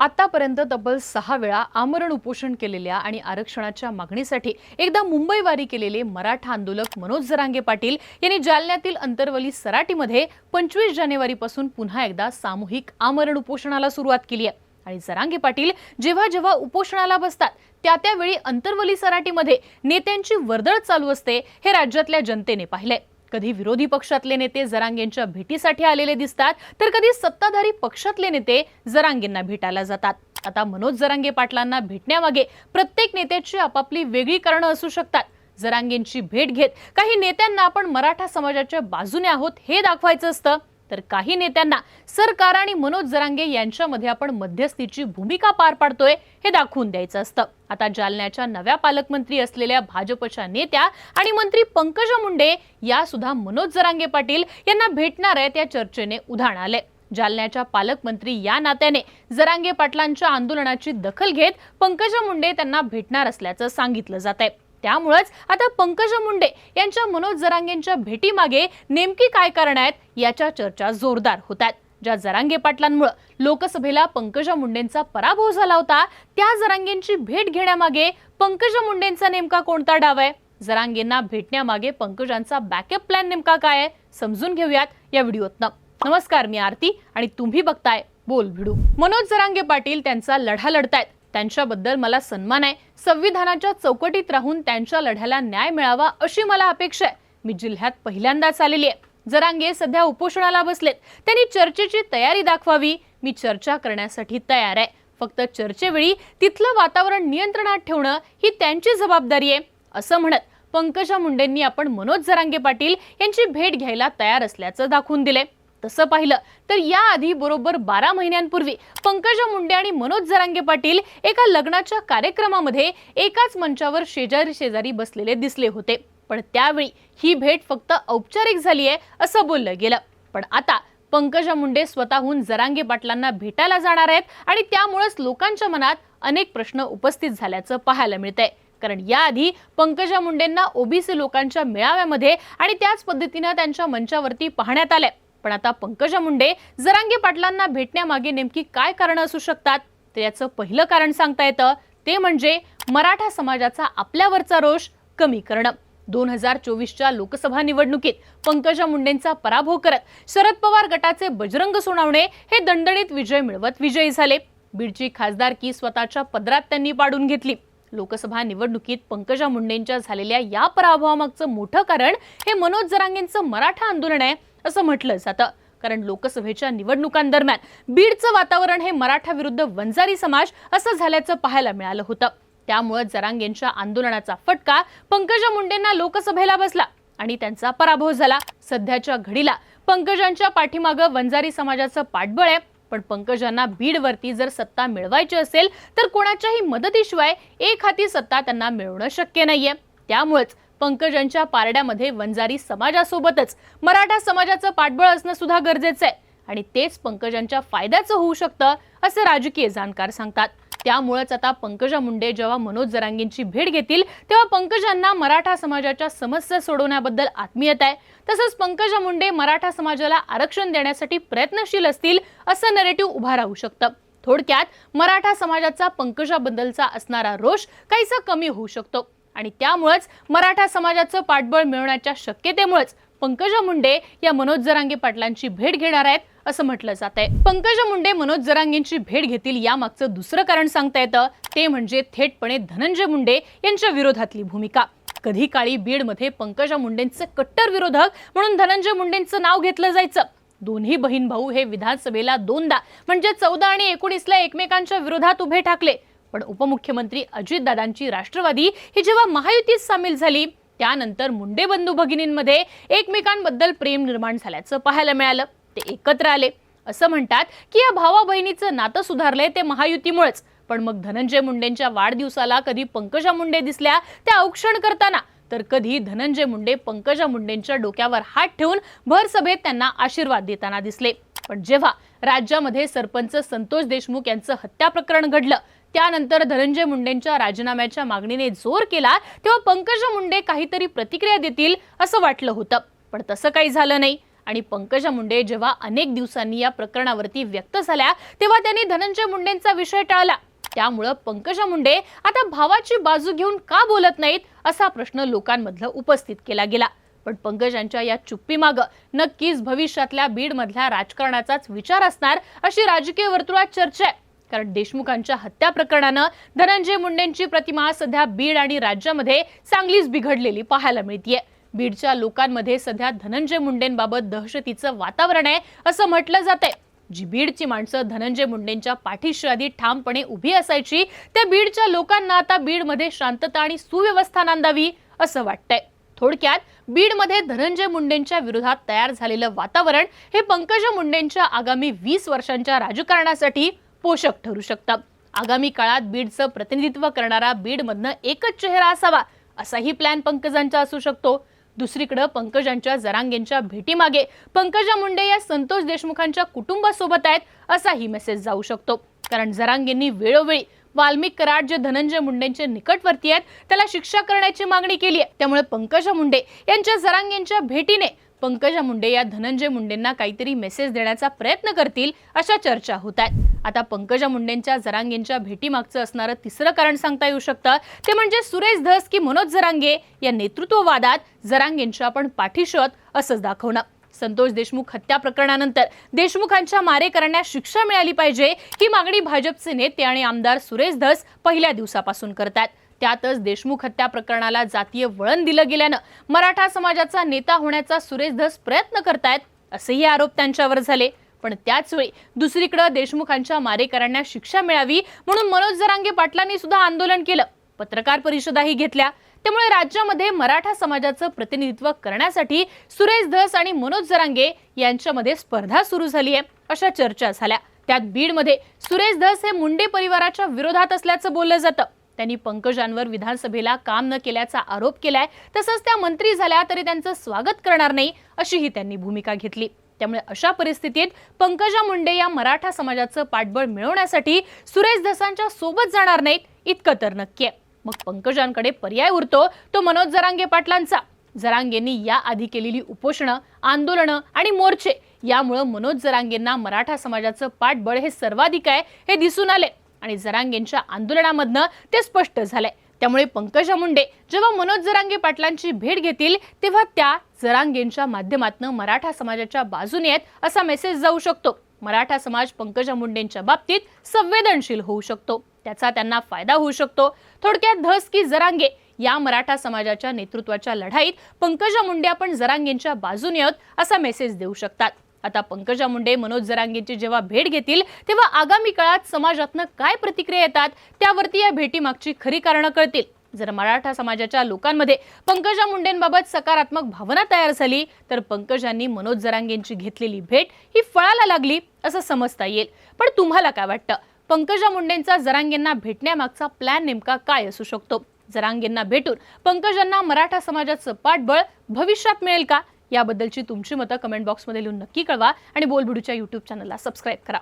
आतापर्यंत तब्बल सहा वेळा आमरण उपोषण केलेल्या आणि आरक्षणाच्या मागणीसाठी एकदा मुंबई वारी केलेले मराठा आंदोलक मनोज जरांगे पाटील यांनी जालन्यातील अंतरवली सराटीमध्ये पंचवीस जानेवारीपासून पुन्हा एकदा सामूहिक आमरण उपोषणाला सुरुवात केली आहे. आणि जरांगे पाटील जेव्हा जेव्हा उपोषणाला बसतात त्या त्यावेळी अंतरवली सराटीमध्ये नेत्यांची वर्दळ चालू असते हे राज्यातल्या जनतेने पाहिलंय. कधी विरोधी पक्षातले नेते जरांगेंच्या भेटीसाठी आलेले दिसतात तर कधी सत्ताधारी पक्षातले नेते जरांगेंना भेटायला जातात. आता मनोज जरांगे पाटलांना भेटण्यामागे प्रत्येक नेत्याची आपापली वेगळी कारणं असू शकतात. जरांगेंची भेट घेत काही नेत्यांना आपण मराठा समाजाच्या बाजूने आहोत हे दाखवायचं असतं. तर काही नेत्यांना सरकार आणि मनोज जरांगे यांच्यामध्ये आपण मध्यस्थीची भूमिका पार पाडतोय हे दाखवून द्यायचं असतं. आता जालन्याच्या नव्या पालकमंत्री असलेल्या भाजपच्या नेत्या आणि मंत्री पंकजा मुंडे या सुद्धा मनोज जरांगे पाटील यांना भेटणार आहेत या चर्चेने उधाण आले जालन्याच्या पालकमंत्री या नात्याने जरांगे पाटलांच्या आंदोलनाची दखल घेत पंकजा मुंडे त्यांना भेटणार असल्याचं सांगितलं जात आहे त्यामुळेच आता पंकजा मुंडे यांच्या मनोज जरांगेंच्या भेटीमागे नेमकी काय कारण आहेत याच्या चर्चा जोरदार होत आहेत. ज्या जरांगे पाटलांमुळे लोकसभेला पंकजा मुंडेंचा पराभव झाला होता त्या जरांगेंची भेट घेण्यामागे पंकजा मुंडेंचा नेमका कोणता डाव आहे? जरांगेंना भेटण्यामागे पंकजांचा बॅकअप प्लॅन नेमका काय आहे? समजून घेऊयात या व्हिडिओतनं. नमस्कार मी आरती आणि तुम्ही बघताय बोल भिडू. मनोज जरांगे पाटील त्यांचा लढा लढतायत. त्यांच्याबद्दल मला सन्मान आहे. संविधानाच्या चौकटीत राहून त्यांच्या लढ्याला न्याय मिळावा अशी मला अपेक्षा आहे. मी जिल्ह्यात पहिल्यांदाच आलेली आहे. जरांगे सध्या उपोषणाला बसलेत. त्यांनी चर्चेची तयारी दाखवावी. मी चर्चा करण्यासाठी तयार आहे. फक्त चर्चेवेळी तिथलं वातावरण नियंत्रणात ठेवणं ही त्यांची जबाबदारी आहे असं म्हणत पंकजा मुंडेंनी आपण मनोज जरांगे पाटील यांची भेट घ्यायला तयार असल्याचं दाखवून दिले तसं पाहिलं तर याआधी बरोबर बारा महिन्यांपूर्वी पंकजा मुंडे आणि मनोज जरांगे पाटील एका लग्नाच्या कार्यक्रमामध्ये एकाच मंचावर शेजारी शेजारी बसलेले दिसले होते. पण त्यावेळी ही भेट फक्त औपचारिक झाली आहे असं बोललं गेलं. पण आता पंकजा मुंडे स्वतःहून जरांगे पाटलांना भेटायला जाणार आहेत आणि त्यामुळेच लोकांच्या मनात अनेक प्रश्न उपस्थित झाल्याचं पाहायला मिळतंय. कारण याआधी पंकजा मुंडेंना ओबीसी लोकांच्या मेळाव्यामध्ये आणि त्याच पद्धतीनं त्यांच्या मंचावरती पाहण्यात आलंय. पण आता पंकजा मुंडे जरांगे पाटलांना भेटण्यामागे नेमकी काय कारणं असू शकतात तर याचं पहिलं कारण सांगता येतं. ते म्हणजे मराठा समाजाचा आपल्यावरचा रोष कमी करणं. दोन हजार चोवीसच्या लोकसभा निवडणुकीत पंकजा मुंडेंचा पराभव करत शरद पवार गटाचे बजरंग सोनावणे हे दणदणीत विजय मिळवत विजयी झाले. बीडची खासदारकी स्वतःच्या पदरात त्यांनी पाडून घेतली. लोकसभा निवडणुकीत पंकजा मुंडेंच्या झालेल्या या पराभवामागचं मोठं कारण हे मनोज जरांगेंचं मराठा आंदोलन आहे. असं म्हटलं जातं कारण लोकसभेच्या निवडणुकांदरम्यान बीडचं वातावरण हे मराठा विरुद्ध वंजारी समाज असं झाल्याचं पाहायला मिळालं होतं. त्यामुळे जरांगेंच्या आंदोलनाचा फटका पंकजा मुंडेंना लोकसभेला बसला आणि त्यांचा पराभव झाला. सध्याच्या घडीला पंकजांच्या पाठीमागं वंजारी समाजाचं पाठबळ आहे. पण पंकजांना बीडवरती जर सत्ता मिळवायची असेल तर कोणाच्याही मदतीशिवाय एक हाती सत्ता त्यांना मिळवणं शक्य नाहीये. त्यामुळेच पंकजांच्या पारड्यामध्ये वंजारी समाजासोबतच. मराठा समाजाचं पाठबळ असणं सुद्धा गरजेचं आहे. आणि तेच पंकजांच्या फायद्याचं होऊ शकतं असं राजकीय जाणकार सांगतात. त्यामुळेच आता पंकजा मुंडे जेव्हा मनोज जरांगेंची भेट घेतील तेव्हा पंकजांना मराठा समाजाच्या समस्या सोडवण्याबद्दल आत्मीयता आहे. तसंच पंकजा मुंडे मराठा समाजाला आरक्षण देण्यासाठी प्रयत्नशील असतील असं नरेटिव्ह उभा राहू शकतं. थोडक्यात मराठा समाजाचा पंकजाबद्दलचा असणारा रोष काहीसा कमी होऊ शकतो. आणि त्यामुळेच मराठा समाजाचं पाठबळ मिळवण्याच्या शक्यतेमुळेच पंकजा मुंडे या मनोज जरांगे पाटलांची भेट घेणार आहेत असं म्हटलं जात आहे. पंकजा मुंडे मनोज जरांगेंची भेट घेतील यामागचं दुसरं कारण सांगता येतं. ते म्हणजे थेटपणे धनंजय मुंडे यांच्या विरोधातली भूमिका. कधी काळी बीडमध्ये पंकजा मुंडेंचं कट्टर विरोधक म्हणून धनंजय मुंडेंचं नाव घेतलं जायचं. दोन्ही बहीण भाऊ हे विधानसभेला दोनदा म्हणजे चौदा आणि एकोणीसला एकमेकांच्या विरोधात उभे ठाकले. पण उपमुख्यमंत्री अजितदादांची राष्ट्रवादी ही जेव्हा महायुतीत सामील झाली त्यानंतर मुंडे बंधू भगिनींमध्ये एकमेकांबद्दल प्रेम निर्माण झाल्याचं पाहायला मिळालं. ते एकत्र आले. असं म्हणतात की या भावा बहिणीचं नातं सुधारलंय ते महायुतीमुळेच. पण मग धनंजय मुंडेंच्या वाढदिवसाला कधी पंकजा मुंडे दिसल्या त्या औक्षण करताना तर कधी धनंजय मुंडे पंकजा मुंडेंच्या डोक्यावर हात ठेवून भर सभेत त्यांना आशीर्वाद देताना दिसले. पण जेव्हा राज्यामध्ये सरपंच संतोष देशमुख यांचं हत्या प्रकरण घडलं त्यानंतर धनंजय मुंडेंच्या राजीनाम्याच्या मागणीने जोर केला तेव्हा पंकजा मुंडे काहीतरी प्रतिक्रिया देतील असं वाटलं होतं. पण तसं काही झालं नाही. आणि पंकजा मुंडे जेव्हा अनेक दिवसांनी या प्रकरणावरती व्यक्त झाल्या तेव्हा त्यांनी धनंजय मुंडेंचा विषय टाळला. त्यामुळं पंकजा मुंडे आता भावाची बाजू घेऊन का बोलत नाहीत असा प्रश्न लोकांमधलं उपस्थित केला गेला. पण पंकजांच्या या चुप्पीमागं नक्कीच भविष्यातल्या बीडमधल्या राजकारणाचाच विचार असणार अशी राजकीय वर्तुळात चर्चा आहे. कारण देशमुखांच्या हत्या प्रकरणानं धनंजय मुंडेंची प्रतिमा सध्या बीड आणि राज्यामध्ये चांगलीच बिघडलेली पाहायला मिळतीये. बीडच्या लोकांमध्ये सध्या धनंजय मुंडेंबाबत दहशतीचं वातावरण आहे असं म्हटलं जातंय. जी बीडची माणसं धनंजय मुंडेंच्या पाठीशी आधी ठामपणे उभी असायची त्या बीडच्या लोकांना आता बीडमध्ये शांतता आणि सुव्यवस्था नांदावी असं वाटतंय. थोडक्यात बीडमध्ये धनंजय मुंडेंच्या विरोधात तयार झालेलं वातावरण हे पंकजा मुंडेंच्या आगामी वीस वर्षांच्या राजकारणासाठी पोषक ठरू शकतं आगामी काळात बीडचं प्रतिनिधित्व करणारा बीडमधनं एकच चेहरा असावा असाही प्लॅन पंकजांचा असू शकतो. दुसरीकडे पंकजांच्या जरांगेंच्या भेटीमागे पंकजा मुंडे या संतोष देशमुखांच्या कुटुंबासोबत आहेत असाही मेसेज जाऊ शकतो. कारण जरांगेंनी वेळोवेळी वाल्मिक कराड जे धनंजय मुंडेंचे निकटवर्ती आहेत त्याला शिक्षा करण्याची मागणी केली आहे. त्यामुळे पंकजा मुंडे यांच्या जरांगेंच्या भेटीने पंकजा मुंडे या धनंजय मुंडेंना काहीतरी मेसेज देण्याचा प्रयत्न करतील अशा चर्चा होत आहेत. आता पंकजा मुंडेंच्या जरांगेंच्या भेटीमागचं असणारं तिसरं कारण सांगता येऊ शकतं. ते म्हणजे सुरेश धस की मनोज जरांगे या नेतृत्ववादात जरांगेंच्या आपण पाठीशत असंच दाखवणं. संतोष देशमुख हत्या प्रकरणानंतर देशमुखांच्या मारेकरांना शिक्षा मिळाली पाहिजे ही मागणी भाजपचे नेते आणि आमदार सुरेश धस पहिल्या दिवसापासून करतात त्यातच देशमुख हत्या प्रकरणाला जातीय वळण दिलं गेल्यानं मराठा समाजाचा नेता होण्याचा सुरेश धस प्रयत्न करतायत असेही आरोप त्यांच्यावर झाले. पण त्याचवेळी दुसरीकडे देशमुखांच्या मारेकऱ्यांना शिक्षा मिळावी म्हणून मनोज जरांगे पाटलांनी सुद्धा आंदोलन केलं. पत्रकार परिषदाही घेतल्या. त्यामुळे राज्यामध्ये मराठा समाजाचं प्रतिनिधित्व करण्यासाठी सुरेश धस आणि मनोज जरांगे यांच्यामध्ये स्पर्धा सुरू झाली आहे अशा चर्चा झाल्या. त्यात बीडमध्ये सुरेश धस हे मुंडे परिवाराच्या विरोधात असल्याचं बोललं जातं. त्यांनी पंकजांवर विधानसभेला काम न केल्याचा आरोप केलाय. तसंच त्या मंत्री झाल्या तरी त्यांचं स्वागत करणार नाही अशीही त्यांनी भूमिका घेतली. त्यामुळे अशा परिस्थितीत पंकजा मुंडे या मराठा समाजाचं पाठबळ मिळवण्यासाठी सुरेश धसांच्या सोबत जाणार नाहीत इतकं तर नक्की आहे. मग पंकजांकडे पर्याय उरतो तो मनोज जरांगे पाटलांचा. जरांगेंनी या आधी केलेली उपोषणं आंदोलनं आणि मोर्चे यामुळं मनोज जरांगेंना मराठा समाजाचं पाठबळ हे सर्वाधिक आहे हे दिसून आले आणि जरांगेंच्या आंदोलनामधनं ते स्पष्ट झालंय. त्यामुळे पंकजा मुंडे जेव्हा मनोज जरांगे पाटलांची भेट घेतील तेव्हा त्या जरांगेंच्या माध्यमातून मराठा समाजाच्या बाजूने आहेत असा मेसेज जाऊ शकतो. मराठा समाज पंकजा मुंडेंच्या बाबतीत संवेदनशील होऊ शकतो. त्याचा त्यांना फायदा होऊ शकतो. थोडक्यात धस की जरांगे या मराठा समाजाच्या नेतृत्वाच्या लढाईत पंकजा मुंडे आपण जरांगेंच्या बाजूने आहोत असा मेसेज देऊ शकतात. आता पंकजा मुंडे मनोज जरांगेंची जेव्हा भेट घेतील तेव्हा आगामी काळात समाजातनं काय प्रतिक्रिया येतात त्यावरती या भेटीमागची खरी कारणं कळतील. जर मराठा समाजाच्या लोकांमध्ये पंकजा मुंडेंबाबत सकारात्मक भावना तयार झाली तर पंकजांनी मनोज जरांगेंची घेतलेली भेट ही फळाला लागली असं समजता येईल. पण तुम्हाला काय वाटतं? पंकजा मुंडेंचा जरांगेंना भेटण्यामागचा प्लॅन नेमका काय असू शकतो? जरांगेंना भेटून पंकजांना मराठा समाजाचं पाठबळ भविष्यात मिळेल का? याबद्दलची तुमची मतं कमेंट बॉक्समध्ये लिहून नक्की कळवा आणि बोलबुडूच्या यूट्यूब चॅनलला सबस्क्राईब करा.